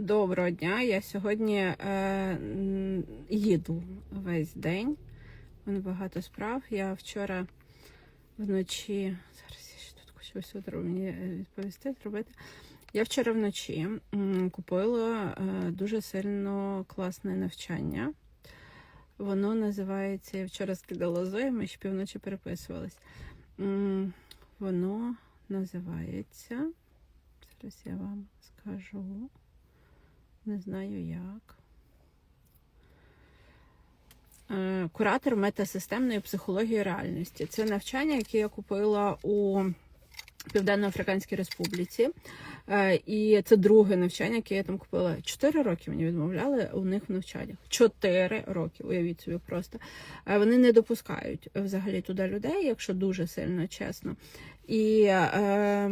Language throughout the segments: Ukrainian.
Доброго дня. Я сьогодні е, їду весь день. У мене багато справ. Я вчора вночі. Зараз я ще тут хочу ось мені е, відповісти, зробити. Я вчора вночі купила е, дуже сильно класне навчання. Воно називається. Я вчора скидала Зої, ми ще півночі переписувались. Воно називається. Зараз я вам скажу. Не знаю як. Е, Куратор метасистемної психології реальності. Це навчання, яке я купила у Південно-Африканській Республіці. Е, І це друге навчання, яке я там купила. Чотири роки мені відмовляли у них в навчаннях. Чотири роки, уявіть собі просто. Е, Вони не допускають взагалі туди людей, якщо дуже сильно чесно. І е,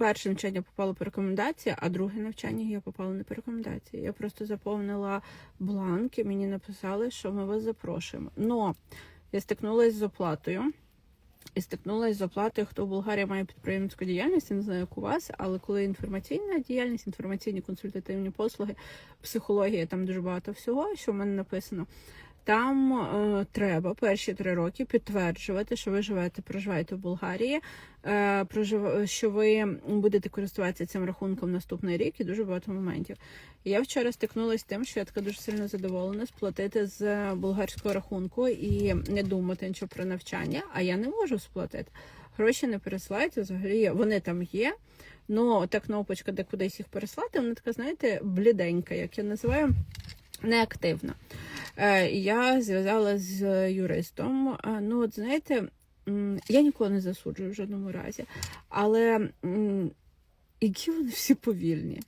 перше навчання попало по рекомендації, а друге навчання я попала не по рекомендації. Я просто заповнила бланки, мені написали, що ми вас запрошуємо. Но я стикнулася з оплатою. І стикнулася з оплатою, хто в Болгарії має підприємницьку діяльність, я не знаю, як у вас, але коли інформаційна діяльність, інформаційні консультативні послуги, психологія, там дуже багато всього, що в мене написано. Там е, треба перші три роки підтверджувати, що ви живете, проживаєте в Болгарії, е, прожив... що ви будете користуватися цим рахунком наступний рік і дуже багато моментів. Я вчора стикнулася з тим, що я така дуже сильно задоволена сплатити з болгарського рахунку і не думати нічого про навчання, а я не можу сплатити. Гроші не пересилаються взагалі, вони там є. Ну, та кнопочка, де кудись їх переслати, вона така, знаєте, бліденька, як я називаю, неактивна. Е, я зв'язалася з юристом. Е, Ну, от знаєте, я ніколи не засуджую в жодному разі, але які вони всі повільні.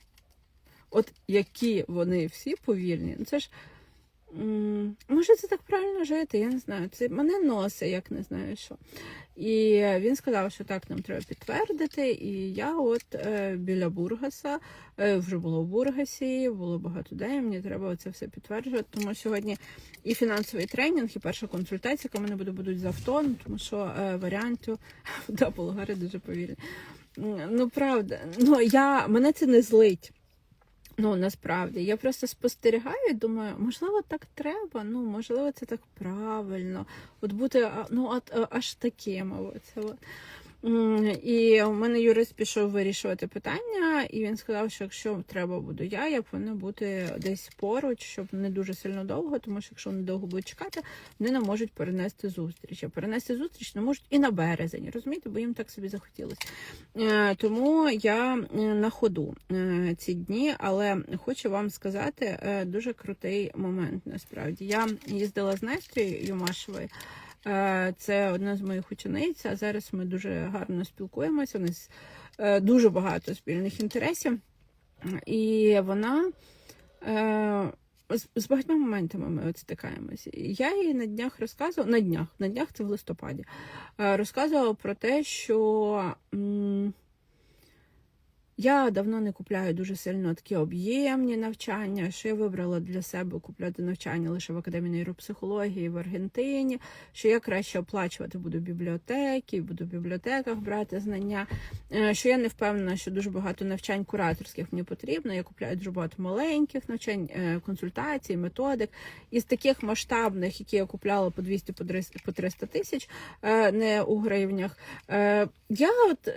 От які вони всі повільні, ну це ж. Може, це так правильно жити, я не знаю. Це мене носить, як не знаю що. І він сказав, що так нам треба підтвердити. І я, от е, біля Бургаса, е, вже було в Бургасі, було багато людей. Мені треба це все підтверджувати. Тому сьогодні і фінансовий тренінг, і перша консультація, яка мене буде будуть з авто, ну, тому що е, варіантів да, болгари дуже повільні. Ну правда, ну я мене це не злить. Ну, насправді, я просто спостерігаю думаю, можливо, так треба, ну, можливо, це так правильно. От бути ну, от, аж таким. От. І у мене юрист пішов вирішувати питання, і він сказав, що якщо треба буду я, я повинна бути десь поруч, щоб не дуже сильно довго, тому що якщо вони довго будуть чекати, вони не можуть перенести зустріч. А перенести зустріч не можуть і на березень, розумієте, бо їм так собі захотілося. Е, Тому я е, на ходу е, ці дні, але хочу вам сказати дуже крутий момент. Насправді я їздила з Настею Юмашевою. Е, Це одна з моїх учениць. А зараз ми дуже гарно спілкуємося. У нас е, дуже багато спільних інтересів, і вона. е, з, багатьма моментами ми от стикаємося. Я їй на днях розказувала, на днях, на днях це в листопаді, розказувала про те, що я давно не купляю дуже сильно такі об'ємні навчання, що я вибрала для себе купляти навчання лише в академії нейропсихології в Аргентині, що я краще оплачувати буду бібліотеки, буду в бібліотеках брати знання. Е, Що я не впевнена, що дуже багато навчань кураторських мені потрібно. Я купляю дуже багато маленьких навчань, е, консультацій, методик. Із таких масштабних, які я купляла по 200 по 300 тисяч, е, не у гривнях. Я от.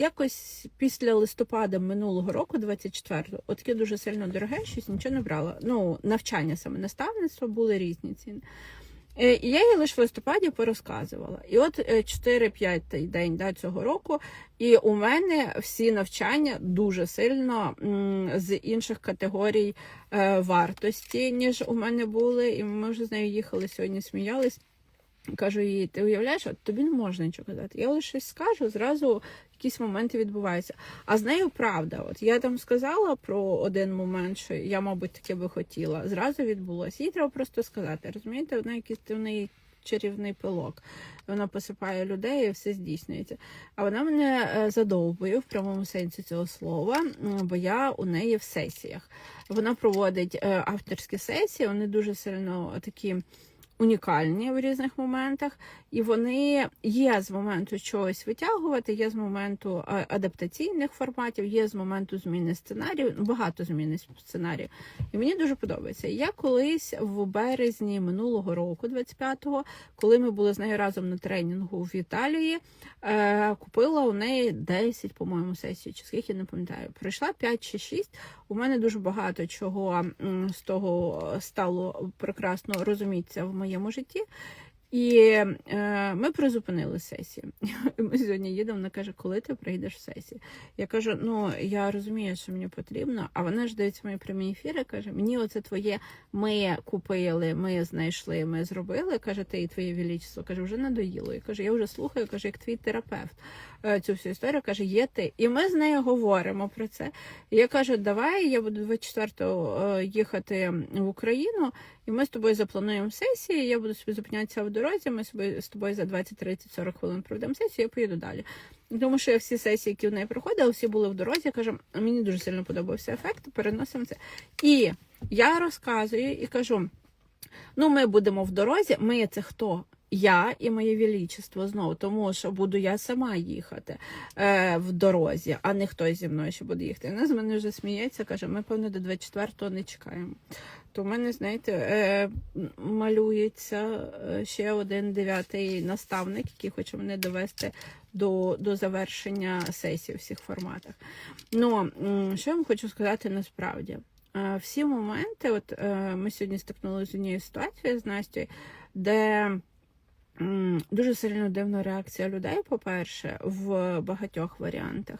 Е, Якось після листопада минулого року, 24-го, от таке дуже сильно дороге, щось нічого не брала. Ну, навчання саме наставництво були різні ціни. Е, І я їй лише в листопаді порозказувала. І от е, 4-5 день да, цього року, і у мене всі навчання дуже сильно з інших категорій е, вартості, ніж у мене були. І ми вже з нею їхали сьогодні, сміялись. Кажу їй, ти уявляєш, от тобі не можна нічого казати. Я лише щось скажу, зразу якісь моменти відбуваються. А з нею правда, от я там сказала про один момент, що я, мабуть, таке би хотіла. Зразу відбулося. Їй треба просто сказати. Розумієте, вона якийсь в неї чарівний пилок. Вона посипає людей і все здійснюється. А вона мене е, задовбує в прямому сенсі цього слова, бо я у неї в сесіях. Вона проводить е, авторські сесії, вони дуже сильно такі унікальні в різних моментах, і вони є з моменту чогось витягувати, є з моменту е, адаптаційних форматів, є з моменту зміни сценарію, багато зміни сценарію. І мені дуже подобається. Я колись в березні минулого року, 25-го, коли ми були з нею разом на тренінгу в Італії, е, купила у неї 10, по-моєму, сесій, чи скільки не пам'ятаю. Пройшла 5 чи 6. У мене дуже багато чого з того стало прекрасно розумітися в моєму житті. І е, ми призупинили сесію. Ми сьогодні їдемо, вона каже, коли ти прийдеш в сесію? Я кажу: ну я розумію, що мені потрібно. А вона ж дивиться мої прямі ефіри. каже: мені оце твоє ми купили, ми знайшли, ми зробили. каже, ти і твоє величество. каже, вже надоїло. І каже, я вже слухаю, каже, як твій терапевт цю всю історію. каже, є ти. І ми з нею говоримо про це. Я кажу, давай я буду 24-го е, їхати в Україну. І ми з тобою заплануємо сесії. Я буду собі зупинятися в дорозі. Ми собі з тобою за 20, 30, 40 хвилин проведемо сесію. Я поїду далі. Тому що я всі сесії, які в неї проходили, всі були в дорозі. Кажу, мені дуже сильно подобався ефект. Переносимо це. І я розказую і кажу: ну, ми будемо в дорозі. Ми це хто? Я і моє величество знову, тому що буду я сама їхати е, в дорозі, а не хтось зі мною ще буде їхати. Вона з мене вже сміється, каже, ми, певно, до 24-го не чекаємо. То в мене, знаєте, е, малюється е, ще один дев'ятий наставник, який хоче мене довести до, до завершення сесії у всіх форматах. Ну, що я вам хочу сказати насправді? Е, Всі моменти, от е, ми сьогодні стикнулися з однією ситуацією з Настю, де дуже сильно дивна реакція людей, по-перше, в багатьох варіантах,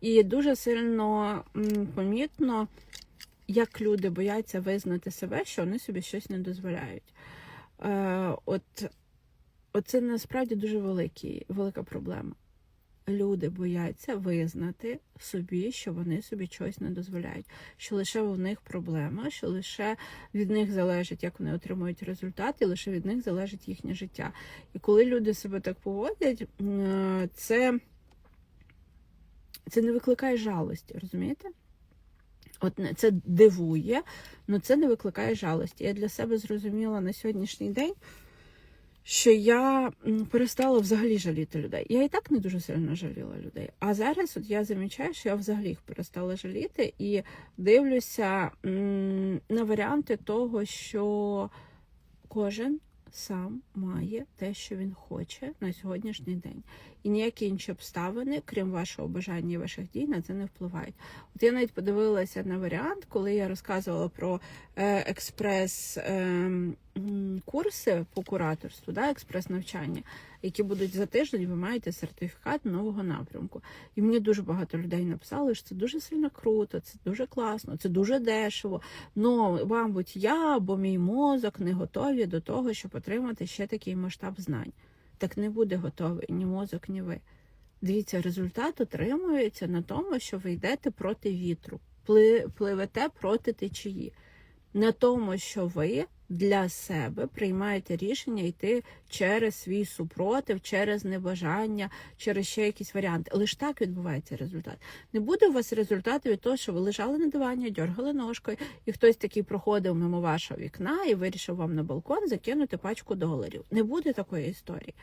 і дуже сильно помітно, як люди бояться визнати себе, що вони собі щось не дозволяють. Е, от, от це насправді дуже великий, велика проблема. Люди бояться визнати собі, що вони собі щось не дозволяють, що лише в них проблема, що лише від них залежить, як вони отримують результати, лише від них залежить їхнє життя. І коли люди себе так поводять, е, це, це не викликає жалості, розумієте? От це дивує, але це не викликає жалості. Я для себе зрозуміла на сьогоднішній день, що я перестала взагалі жаліти людей. Я і так не дуже сильно жаліла людей. А зараз от я замічаю, що я взагалі їх перестала жаліти і дивлюся на варіанти того, що кожен сам має те, що він хоче на сьогоднішній день. І ніякі інші обставини, крім вашого бажання і ваших дій, на це не впливають. От я навіть подивилася на варіант, коли я розказувала про е, експрес е, м, курси по кураторству, да, експрес навчання, які будуть за тиждень, ви маєте сертифікат нового напрямку. І мені дуже багато людей написали, що це дуже сильно круто, це дуже класно, це дуже дешево. Ну, мабуть, я або мій мозок не готові до того, щоб отримати ще такий масштаб знань. Так не буде готовий ні мозок, ні ви. Дивіться, результат отримується на тому, що ви йдете проти вітру, пливете проти течії, на тому, що ви для себе приймаєте рішення йти через свій супротив, через небажання, через ще якісь варіанти. Лише так відбувається результат. Не буде у вас результату від того, що ви лежали на дивані, дьоргали ножкою, і хтось такий проходив мимо вашого вікна і вирішив вам на балкон закинути пачку доларів. Не буде такої історії.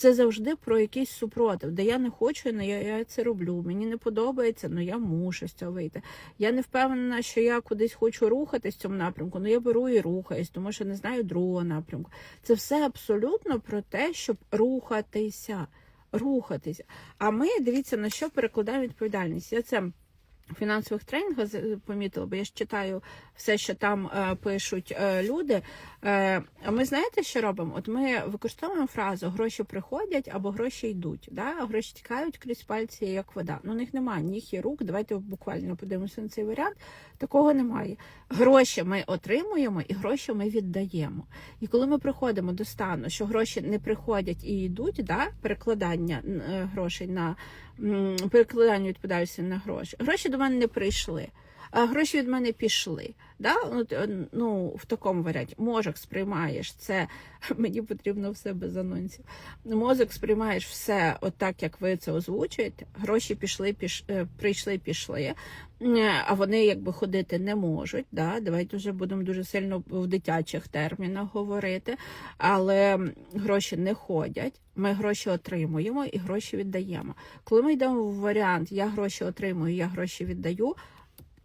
Це завжди про якийсь супротив, де я не хочу, але я, я це роблю. Мені не подобається, але я мушу з цього вийти. Я не впевнена, що я кудись хочу рухатись в цьому напрямку, але я беру і рухаюсь, тому що не знаю другого напрямку. Це все абсолютно про те, щоб рухатися. Рухатися. А ми дивіться на що перекладаємо відповідальність. Я це фінансових тренінгах помітила, бо я ж читаю все, що там е, пишуть е, люди. Е, а ми знаєте, що робимо? От ми використовуємо фразу гроші приходять або гроші йдуть. Да? Гроші тікають крізь пальці, як вода. Ну, у них немає ніг і рук. Давайте буквально подивимося на цей варіант. Такого немає. Гроші ми отримуємо і гроші ми віддаємо. І коли ми приходимо до стану, що гроші не приходять і йдуть, да? перекладання е, грошей на м, перекладання відповідальності на гроші. Гроші до мене не прийшли. Гроші від мене пішли. Да? От, е, ну, в такому варіанті мозок сприймаєш це, мені потрібно все без анонсів. Мозок сприймаєш все отак, як ви це озвучуєте. Гроші пішли, піш, е, прийшли, пішли, Е, а вони якби ходити не можуть. Да? Давайте вже будемо дуже сильно в дитячих термінах говорити, але гроші не ходять. Ми гроші отримуємо і гроші віддаємо. Коли ми йдемо в варіант Я гроші отримую, я гроші віддаю,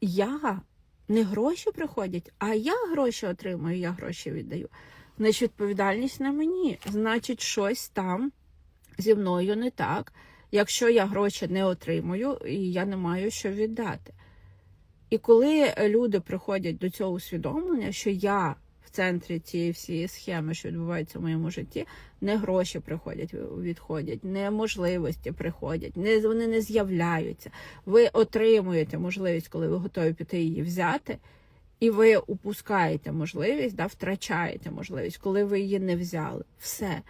я не гроші приходять, а я гроші отримую, я гроші віддаю. Значить, відповідальність на мені. Значить, щось там зі мною не так, якщо я гроші не отримую і я не маю що віддати. І коли люди приходять до цього усвідомлення, що я центрі цієї всієї схеми, що відбувається в моєму житті, не гроші приходять, відходять, не можливості приходять, не вони не з'являються. Ви отримуєте можливість, коли ви готові піти її взяти, і ви упускаєте можливість, да, втрачаєте можливість, коли ви її не взяли. Все.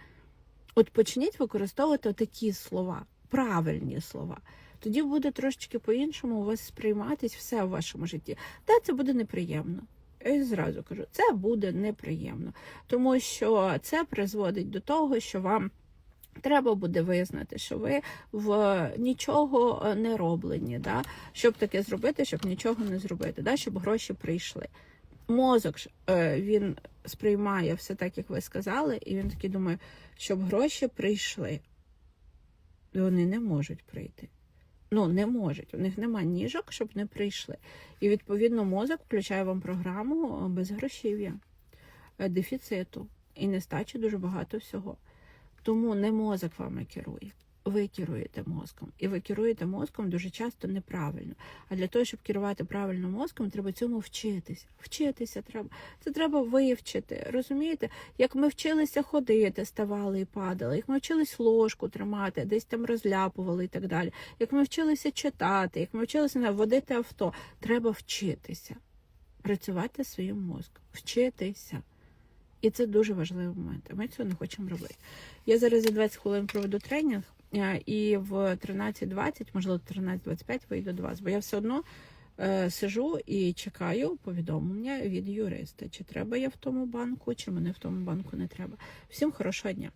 От почніть використовувати такі слова, правильні слова. Тоді буде трошечки по-іншому у вас сприйматись все в вашому житті. Та це буде неприємно. Я зразу кажу, це буде неприємно, тому що це призводить до того, що вам треба буде визнати, що ви в нічого е, не роблені, да? щоб таке зробити, щоб нічого не зробити, да? щоб гроші прийшли. Мозок е, він сприймає все так, як ви сказали, і він такий думає, щоб гроші прийшли. Вони не можуть прийти. Ну, не можуть. У них нема ніжок, щоб не прийшли. І відповідно мозок включає вам програму е, безгрошів'я, е, дефіциту і нестачі дуже багато всього. Тому не мозок вами керує. Ви керуєте мозком. І ви керуєте мозком дуже часто неправильно. А для того, щоб керувати правильно мозком, треба цьому вчитися. Вчитися треба. Це треба вивчити. Розумієте? Як ми вчилися ходити, ставали і падали, як ми вчились ложку тримати, десь там розляпували і так далі. Як ми вчилися читати, як ми вчилися водити авто, треба вчитися. Працювати своїм мозком. Вчитися. І це дуже важливий момент. Ми цього не хочемо робити. Я зараз за 20 хвилин проведу тренінг, і в 13.20, можливо, 13.25 вийду до вас, бо я все одно е, сижу і чекаю повідомлення від юриста, чи треба я в тому банку, чи мене в тому банку не треба. Всім хорошого дня.